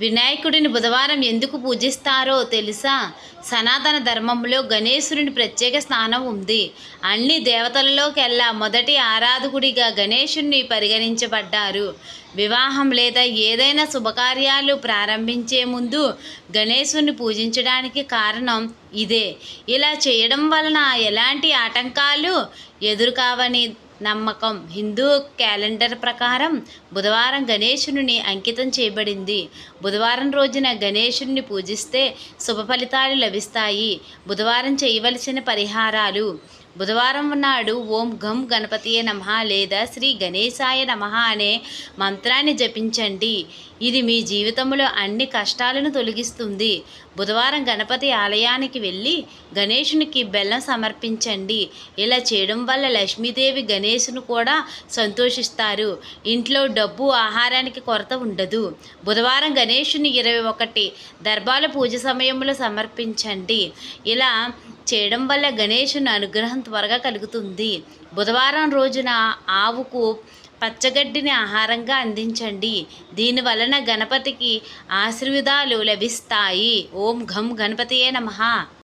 వినాయకుడిని బుధవారం ఎందుకు పూజిస్తారో తెలుసా? సనాతన ధర్మంలో గణేశుడిని ప్రత్యేక స్థానం ఉంది. అన్ని దేవతలలోకెల్లా మొదటి ఆరాధకుడిగా గణేశుణ్ణి పరిగణించబడ్డారు. వివాహం లేదా ఏదైనా శుభకార్యాలు ప్రారంభించే ముందు గణేశుని పూజించడానికి కారణం ఇదే. ఇలా చేయడం వలన ఎలాంటి ఆటంకాలు? ఎదురుకావని నమ్మకం. హిందూ క్యాలెండర్ ప్రకారం బుధవారం గణేశుని అంకితం చేయబడింది. బుధవారం రోజున గణేశుని పూజిస్తే శుభ ఫలితాలు లభిస్తాయి. బుధవారం చేయవలసిన పరిహారాలు. బుధవారం నాడు ఓం ఘం గణపతియే నమ లేదా శ్రీ గణేశాయ నమః అనే మంత్రాన్ని జపించండి. ఇది మీ జీవితంలో అన్ని కష్టాలను తొలగిస్తుంది. బుధవారం గణపతి ఆలయానికి వెళ్ళి గణేషునికి బెల్లం సమర్పించండి. ఇలా చేయడం వల్ల లక్ష్మీదేవి గణేశును కూడా సంతోషిస్తారు. ఇంట్లో డబ్బు ఆహారానికి కొరత ఉండదు. బుధవారం గణేషుని ఇరవై ఒకటి దర్బాల పూజ సమయంలో సమర్పించండి. ఇలా చేయడం వల్ల గణేశుని అనుగ్రహం త్వరగా కలుగుతుంది. బుధవారం రోజున ఆవుకు పచ్చగడ్డిని ఆహారంగా అందించండి. దీని వలన గణపతికి ఆశీర్వాదాలు లభిస్తాయి. ఓం ఘం గణపతియే నమ.